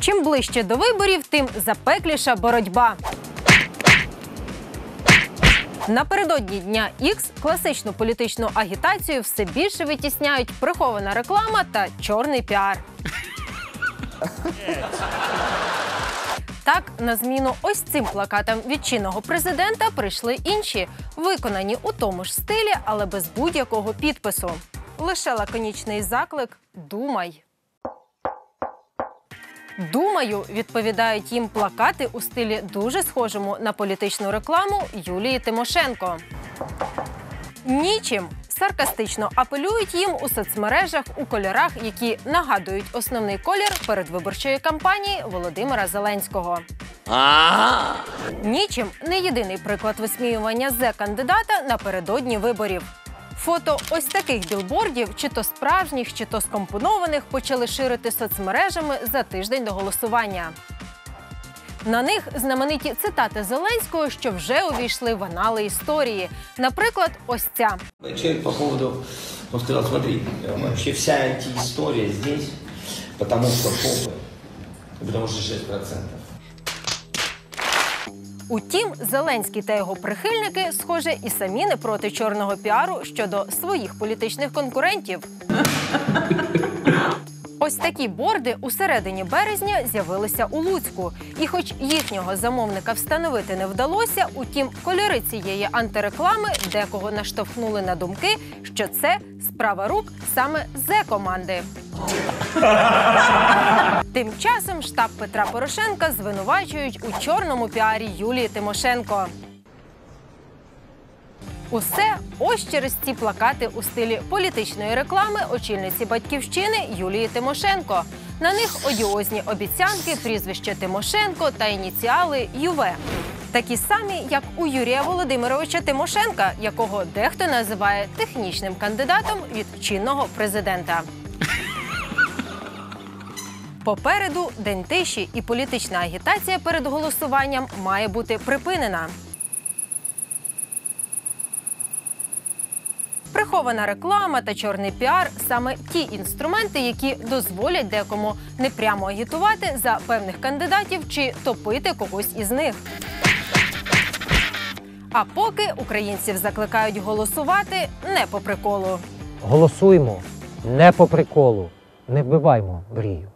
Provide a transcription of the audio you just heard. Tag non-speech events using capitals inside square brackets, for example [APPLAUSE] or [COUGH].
Чим ближче до виборів, тим запекліша боротьба. Напередодні дня Ікс класичну політичну агітацію все більше витісняють прихована реклама та чорний піар. Так, на зміну ось цим плакатам від чинного президента прийшли інші, виконані у тому ж стилі, але без будь-якого підпису. Лише лаконічний заклик Думай. Думаю, відповідають їм плакати у стилі дуже схожому на політичну рекламу Юлії Тимошенко. Нічим саркастично апелюють їм у соцмережах у кольорах, які нагадують основний колір передвиборчої кампанії Володимира Зеленського. Нічим не єдиний приклад висміювання зе кандидата напередодні виборів. Фото ось таких білбордів, чи то справжніх, чи то скомпонованих, почали ширити соцмережами за тиждень до голосування. На них знамениті цитати Зеленського, що вже увійшли в анали історії. Наприклад, ось ця. Человек по поводу, он сказал, смотри, вообще вся антиистория здесь, потому что попы, потому что 6%. Утім, Зеленський та його прихильники, схоже, і самі не проти чорного піару щодо своїх політичних конкурентів. [LAUGHS] Ось такі борди у середині березня з'явилися у Луцьку. І хоч їхнього замовника встановити не вдалося, утім, кольори цієї антиреклами декого наштовхнули на думки, що це справа рук саме зе команди. [LAUGHS] Тим часом штаб Петра Порошенка звинувачують у чорному піарі Юлії Тимошенко. Усе ось через ці плакати у стилі політичної реклами очільниці батьківщини Юлії Тимошенко. На них одіозні обіцянки, прізвище Тимошенко та ініціали ЮВ. Такі самі, як у Юрія Володимировича Тимошенка, якого дехто називає технічним кандидатом від чинного президента. Попереду день тиші і політична агітація перед голосуванням має бути припинена. Прихована реклама та чорний піар саме ті інструменти, які дозволять декому не прямо агітувати за певних кандидатів чи топити когось із них. А поки українців закликають голосувати не по приколу. Голосуймо не по приколу, не вбиваймо мрію.